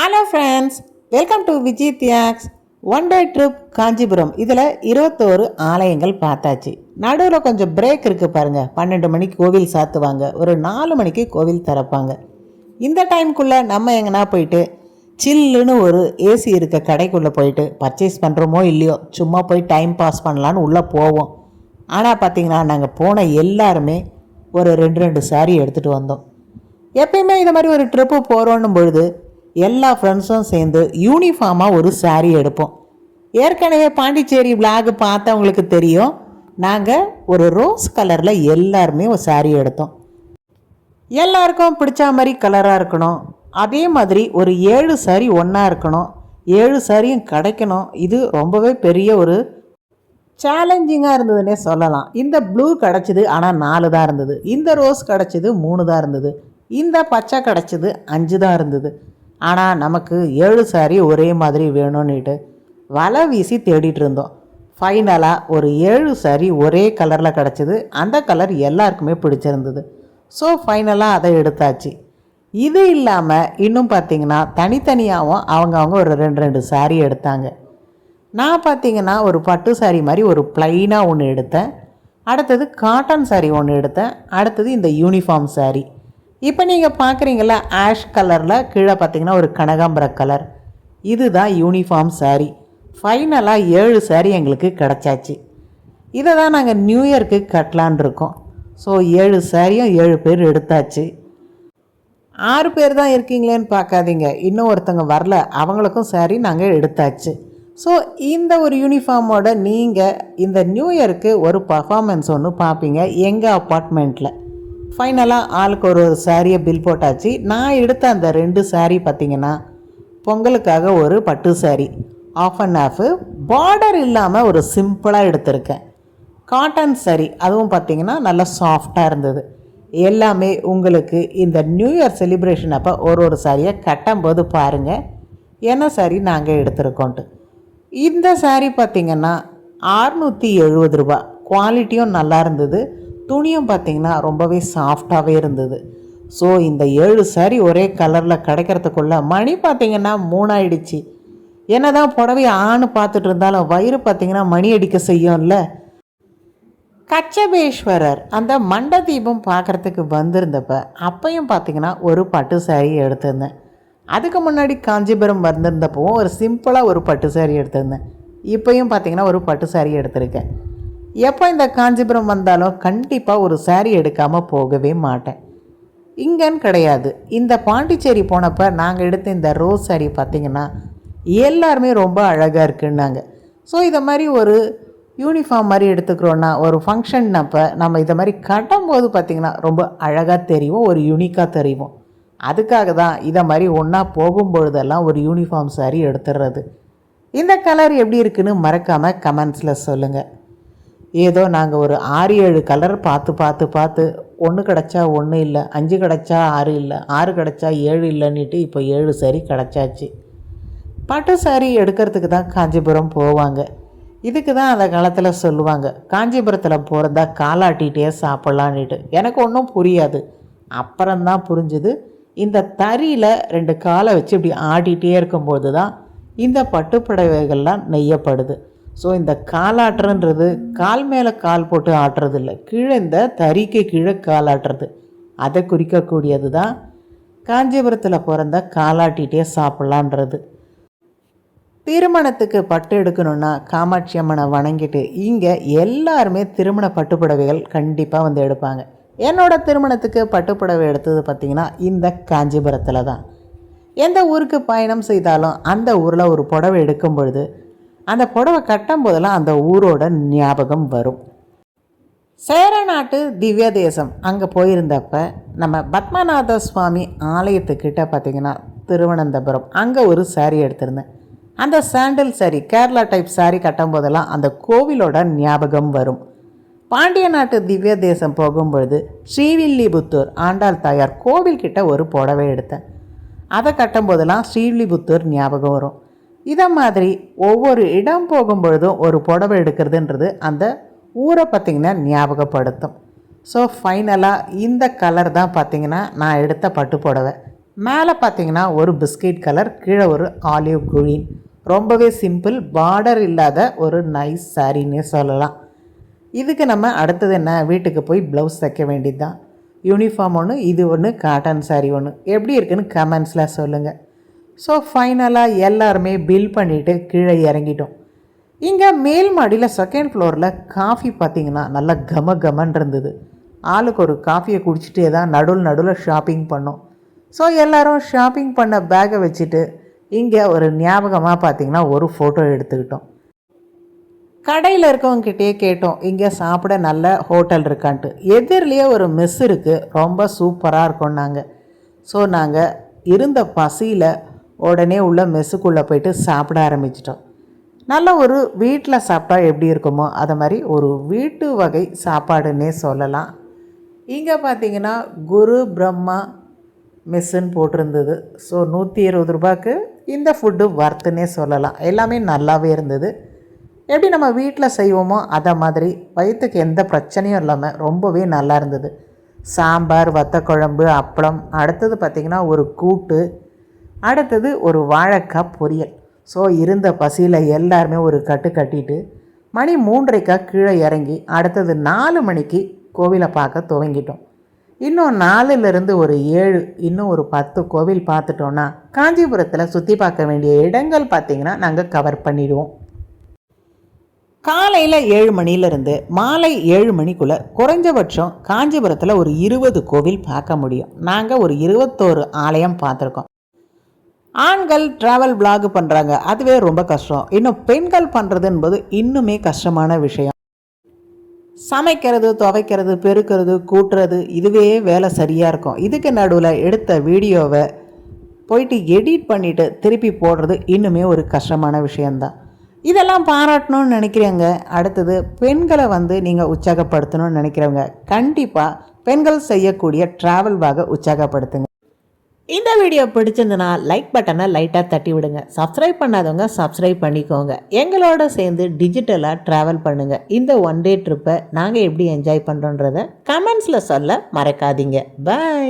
Hello friends welcome to Vijay தியாக்ஸ் one day trip Kanchipuram இதில் இருபத்தோரு ஆலயங்கள் பார்த்தாச்சு. நடுவில் கொஞ்சம் பிரேக் இருக்குது பாருங்கள் பன்னெண்டு மணிக்கு கோவில் சாத்துவாங்க. ஒரு நாலு மணிக்கு கோவில் திறப்பாங்க. இந்த டைம்குள்ளே நம்ம எங்கன்னா போயிட்டு சில்லுன்னு ஒரு ஏசி இருக்க கடைக்குள்ளே போயிட்டு பர்ச்சேஸ் பண்ணுறோமோ இல்லையோ சும்மா போய் டைம் பாஸ் பண்ணலான்னு உள்ளே போவோம். ஆனால் பார்த்தீங்கன்னா நாங்கள் போன எல்லாருமே ஒரு ரெண்டு ரெண்டு சாரி எடுத்துகிட்டு வந்தோம். எப்பயுமே இது மாதிரி ஒரு ட்ரிப்பு போகிறோன்னும் பொழுது எல்லா ஃப்ரெண்ட்ஸும் சேர்ந்து யூனிஃபார்மாக ஒரு saree எடுப்போம். ஏற்கனவே பாண்டிச்சேரி விளாக் பார்த்தவங்களுக்கு தெரியும். நாங்கள் ஒரு ரோஸ் கலரில் எல்லாருமே ஒரு saree எடுத்தோம். எல்லாருக்கும் பிடிச்ச மாதிரி கலராக இருக்கணும். அதே மாதிரி ஒரு ஏழு சாரி ஒன்றா இருக்கணும். ஏழு சாரியும் கிடைக்கணும். இது ரொம்பவே பெரிய ஒரு சேலஞ்சிங்காக இருந்ததுன்னே சொல்லலாம். இந்த ப்ளூ கிடச்சிது ஆனால் நாலு தான் இருந்தது. இந்த ரோஸ் கிடச்சிது மூணு தான் இருந்தது. இந்த பச்சை கிடச்சிது அஞ்சு தான் இருந்தது. ஆனால் நமக்கு ஏழு சாரி ஒரே மாதிரி வேணும்னுட்டு வலை வீசி தேடிட்டு இருந்தோம். ஃபைனலாக ஒரு ஏழு சாரி ஒரே கலரில் கிடச்சிது. அந்த கலர் எல்லாருக்குமே பிடிச்சிருந்தது. ஸோ ஃபைனலாக அதை எடுத்தாச்சு. இது இல்லாமல் இன்னும் பார்த்தீங்கன்னா தனித்தனியாகவும் அவங்கவுங்க ஒரு ரெண்டு ரெண்டு saree எடுத்தாங்க. நான் பார்த்தீங்கன்னா ஒரு பட்டு saree மாதிரி ஒரு ப்ளைனாக ஒன்று எடுத்தேன். அடுத்தது காட்டன் saree ஒன்று எடுத்தேன். அடுத்தது இந்த யூனிஃபார்ம் சாரீ இப்போ நீங்கள் பார்க்குறீங்களா ஆஷ் கலரில் கீழே பார்த்தீங்கன்னா ஒரு கனகாம்பர கலர் இதுதான் யூனிஃபார்ம் saree. ஃபைனலாக ஏழு saree எங்களுக்கு கிடச்சாச்சு. இதை தான் நாங்கள் நியூ இயர்க்கு கட்டலான் இருக்கோம். ஸோ ஏழு சாரியும் ஏழு பேர் எடுத்தாச்சு. ஆறு பேர் தான் இருக்கீங்களேன்னு பார்க்காதீங்க. இன்னும் ஒருத்தங்க வரல. அவங்களுக்கும் சாரி நாங்கள் எடுத்தாச்சு. ஸோ இந்த ஒரு யூனிஃபார்மோட நீங்கள் இந்த நியூ இயருக்கு ஒரு பர்ஃபாமன்ஸ் ஒன்று பார்ப்பீங்க. எங்கள் அப்பார்ட்மெண்ட்டில் ஃபைனலாக ஆளுக்கு ஒரு ஒரு சாரியை பில் போட்டாச்சு. நான் எடுத்த அந்த ரெண்டு saree பார்த்தீங்கன்னா பொங்கலுக்காக ஒரு பட்டு saree half and half border இல்லாமல் ஒரு சிம்பிளாக எடுத்திருக்கேன். காட்டன் saree அதுவும் பார்த்தீங்கன்னா நல்லா சாஃப்டாக இருந்தது. எல்லாமே உங்களுக்கு இந்த நியூ இயர் செலிப்ரேஷன் அப்போ ஒரு ஒரு சாரியை கட்டும்போது பாருங்கள் என்ன saree நாங்கள் எடுத்திருக்கோன்ட்டு. இந்த saree பார்த்திங்கன்னா அறுநூற்றி எழுபது ரூபா குவாலிட்டியும் நல்லா இருந்தது. துணியும் பார்த்தீங்கன்னா ரொம்பவே சாஃப்டாகவே இருந்தது. ஸோ இந்த ஏழு சாரி ஒரே கலரில் கிடைக்கிறதுக்குள்ள மணி பார்த்திங்கன்னா மூணாயிடுச்சு. என்னதான் புடவை ஆணு பார்த்துட்டு இருந்தாலும் வயிறு பார்த்திங்கன்னா மணி அடிக்க செய்யும்ல. கச்சபேஸ்வரர் அந்த மண்ட தீபம் பார்க்குறதுக்கு வந்திருந்தப்ப அப்பையும் பார்த்தீங்கன்னா ஒரு பட்டு saree எடுத்திருந்தேன். அதுக்கு முன்னாடி காஞ்சிபுரம் வந்திருந்தப்பவும் ஒரு சிம்பிளாக ஒரு பட்டு saree எடுத்திருந்தேன். இப்போயும் பார்த்தீங்கன்னா ஒரு பட்டு saree எடுத்திருக்கேன். எப்போ இந்த காஞ்சிபுரம் வந்தாலும் கண்டிப்பாக ஒரு saree எடுக்காமல் போகவே மாட்டேன். இங்கேன்னு கிடையாது. இந்த பாண்டிச்சேரி போனப்போ நாங்கள் எடுத்த இந்த ரோஸ் saree பார்த்திங்கன்னா எல்லாருமே ரொம்ப அழகாக இருக்குன்னாங்க. ஸோ இதை மாதிரி ஒரு யூனிஃபார்ம் மாதிரி எடுத்துக்கிறோன்னா ஒரு ஃபங்க்ஷன்னப்போ நம்ம இதை மாதிரி கட்டும்போது பார்த்திங்கன்னா ரொம்ப அழகாக தெரியும் ஒரு யூனிக்காக தெரியும். அதுக்காக தான் இதை மாதிரி ஒன்றா போகும்பொழுதெல்லாம் ஒரு யூனிஃபார்ம் சாரி எடுத்துடுறது இந்த கலர் எப்படி இருக்குன்னு மறக்காமல் கமெண்ட்ஸில் சொல்லுங்கள் ஏதோ நாங்கள் ஒரு ஆறு ஏழு கலர் பார்த்து பார்த்து பார்த்து ஒன்று கிடச்சா ஒன்று இல்லை அஞ்சு கிடச்சா ஆறு இல்லை ஆறு கிடச்சா ஏழு இல்லைன்னுட்டு இப்போ ஏழு சரி கிடச்சாச்சு. பட்டு சாரி எடுக்கிறதுக்கு தான் காஞ்சிபுரம் போவாங்க. இதுக்கு தான் அந்த காலத்தில் சொல்லுவாங்க. காஞ்சிபுரத்தில் போகிறதா காலாட்டிகிட்டே சாப்பிட்லான்னுட்டு. எனக்கு ஒன்றும் புரியாது. அப்புறம்தான் புரிஞ்சுது. இந்த தறியில் ரெண்டு காலை வச்சு இப்படி ஆடிட்டே இருக்கும்போது தான் இந்த பட்டுப்புடவைகள்லாம் நெய்யப்படுது. ஸோ இந்த காலாட்டுறன்றது கால் மேலே கால் போட்டு ஆட்டுறது இல்லை கீழே இந்த தறிக்கு கீழே காலாட்டுறது அதை குறிக்கக்கூடியது தான் காஞ்சிபுரத்தில் பிறந்த காலாட்டிகிட்டே சாப்பிட்லான்றது திருமணத்துக்கு பட்டு எடுக்கணும்னா காமாட்சி அம்மனை வணங்கிட்டு இங்கே எல்லாருமே திருமண பட்டுப்புடவைகள் கண்டிப்பாக வந்து எடுப்பாங்க. என்னோடய திருமணத்துக்கு பட்டுப்புடவை எடுத்தது பார்த்திங்கன்னா இந்த காஞ்சிபுரத்தில் தான் எந்த ஊருக்கு பயணம் செய்தாலும் அந்த ஊரில் ஒரு புடவை எடுக்கும் பொழுது அந்த புடவை கட்டும் போதெல்லாம் அந்த ஊரோட ஞாபகம் வரும். சேரநாட்டு திவ்ய தேசம் அங்கே போயிருந்தப்ப நம்ம பத்மநாத சுவாமி ஆலயத்துக்கிட்ட பார்த்திங்கன்னா திருவனந்தபுரம். அங்கே ஒரு saree எடுத்திருந்தேன். அந்த சாண்டில் saree கேரளா டைப் saree கட்டும் போதெல்லாம் அந்த கோவிலோட ஞாபகம் வரும். பாண்டிய நாட்டு திவ்ய தேசம் போகும்பொழுது ஸ்ரீவில்லிபுத்தூர் ஆண்டாள் தாயார் கோவில்கிட்ட ஒரு புடவை எடுத்தேன். அதை கட்டும் போதெல்லாம் ஸ்ரீவில்லிபுத்தூர் ஞாபகம் வரும். இதை மாதிரி ஒவ்வொரு இடம் போகும்பொழுதும் ஒரு புடவை எடுக்கிறதுன்றது அந்த ஊரை பார்த்திங்கன்னா ஞாபகப்படுத்தும். ஸோ ஃபைனலாக இந்த கலர் தான் பார்த்திங்கன்னா நான் எடுத்த பட்டு புடவை. மேலே பார்த்தீங்கன்னா ஒரு பிஸ்கட் கலர் கீழே ஒரு ஆலிவ் green. ரொம்பவே சிம்பிள் பார்டர் இல்லாத ஒரு நைஸ் சாரின்னே சொல்லலாம். இதுக்கு நம்ம அடுத்தது என்ன? வீட்டுக்கு போய் ப்ளவுஸ் தைக்க வேண்டியது தான் யூனிஃபார்ம் ஒன்று இது ஒன்று காட்டன் சாரி ஒன்று எப்படி இருக்குன்னு கமெண்ட்ஸில் சொல்லுங்கள் ஸோ ஃபைனலாக எல்லாருமே பில் பண்ணிவிட்டு கீழே இறங்கிட்டோம். இங்கே மேல் மாடியில் செகண்ட் ஃப்ளோரில் காஃபி பார்த்தீங்கன்னா நல்லா கம கமன் இருந்தது. ஆளுக்கு ஒரு காஃபியை குடிச்சிட்டே தான் நடுவில் நடுவில் ஷாப்பிங் பண்ணோம். ஸோ எல்லோரும் ஷாப்பிங் பண்ண பேக்கை வச்சுட்டு இங்கே ஒரு ஞாபகமாக பார்த்தீங்கன்னா ஒரு ஃபோட்டோ எடுத்துக்கிட்டோம். கடையில் இருக்கவங்ககிட்டயே கேட்டோம் இங்கே சாப்பிட நல்ல ஹோட்டல் இருக்கான்ட்டு. எதிரிலேயே ஒரு மெஸ் இருக்குது ரொம்ப சூப்பராக இருக்கும் நாங்கள் ஸோ நாங்கள் இருந்த பசியில் உடனே உள்ள மெஸ்ஸுக்குள்ளே போயிட்டு சாப்பிட ஆரம்பிச்சிட்டோம். நல்ல ஒரு வீட்டில் சாப்பிட்டா எப்படி இருக்குமோ அதை மாதிரி ஒரு வீட்டு வகை சாப்பாடுன்னே சொல்லலாம். இங்கே பார்த்தீங்கன்னா குரு பிரம்மா மெஸ்ஸுன்னு போட்டிருந்தது. ஸோ நூற்றி இருபது ரூபாய்க்கு இந்த ஃபுட்டு வர்த்துன்னே சொல்லலாம். எல்லாமே நல்லாவே இருந்தது. எப்படி நம்ம வீட்டில் செய்வோமோ அதை மாதிரி வயிற்றுக்கு எந்த பிரச்சனையும் இல்லாமல் ரொம்பவே நல்லா இருந்தது. சாம்பார் வத்தக்குழம்பு அப்பளம் அடுத்தது பார்த்திங்கன்னா ஒரு கூட்டு அடுத்தது ஒரு வாழைக்காய் பொரியல். ஸோ இருந்த பசியில் எல்லாருமே ஒரு கட்டு கட்டிட்டு மணி மூன்றரைக்கா கீழே இறங்கி அடுத்தது நாலு மணிக்கு கோவிலை பார்க்க துவங்கிட்டோம். இன்னும் நாலுலேருந்து ஒரு ஏழு இன்னும் ஒரு பத்து கோவில் பார்த்துட்டோன்னா காஞ்சிபுரத்தில் சுற்றி பார்க்க வேண்டிய இடங்கள் பார்த்திங்கன்னா நாங்கள் கவர் பண்ணிடுவோம். காலையில் ஏழு மணிலேருந்து மாலை ஏழு மணிக்குள்ளே குறைஞ்சபட்சம் காஞ்சிபுரத்தில் ஒரு இருபது கோவில் பார்க்க முடியும். நாங்கள் ஒரு இருபத்தோரு ஆலயம் பார்த்துருக்கோம். ஆண்கள் ட்ராவல் பிளாக் பண்ணுறாங்க அதுவே ரொம்ப கஷ்டம். இன்னும் பெண்கள் பண்ணுறது என்பது இன்னுமே கஷ்டமான விஷயம். சமைக்கிறது துவைக்கிறது பெருக்கிறது கூட்டுறது இதுவே வேலை சரியாக இருக்கும். இதுக்கு நடுவில் எடுத்த வீடியோவை போயிட்டு எடிட் பண்ணிவிட்டு திருப்பி போடுறது இன்னுமே ஒரு கஷ்டமான விஷயந்தான் இதெல்லாம் பாராட்டணும்னு நினைக்கிறவங்க அடுத்தது பெண்களை வந்து நீங்கள் உற்சாகப்படுத்தணும்னு நினைக்கிறவங்க கண்டிப்பாக பெண்கள் செய்யக்கூடிய ட்ராவல் பாக உற்சாகப்படுத்துங்க. இந்த வீடியோ பிடிச்சிருந்தனா லைக் பட்டனை லைட்டாக தட்டி விடுங்க. சப்ஸ்கிரைப் பண்ணாதவங்க சப்ஸ்கிரைப் பண்ணிக்கோங்க. எங்களோட சேர்ந்து டிஜிட்டலாக ட்ராவல் பண்ணுங்கள் இந்த ஒன் டே ட்ரிப்பை நாங்கள் எப்படி என்ஜாய் பண்ணுறோன்றத கமெண்ட்ஸில் சொல்ல மறக்காதீங்க. பாய்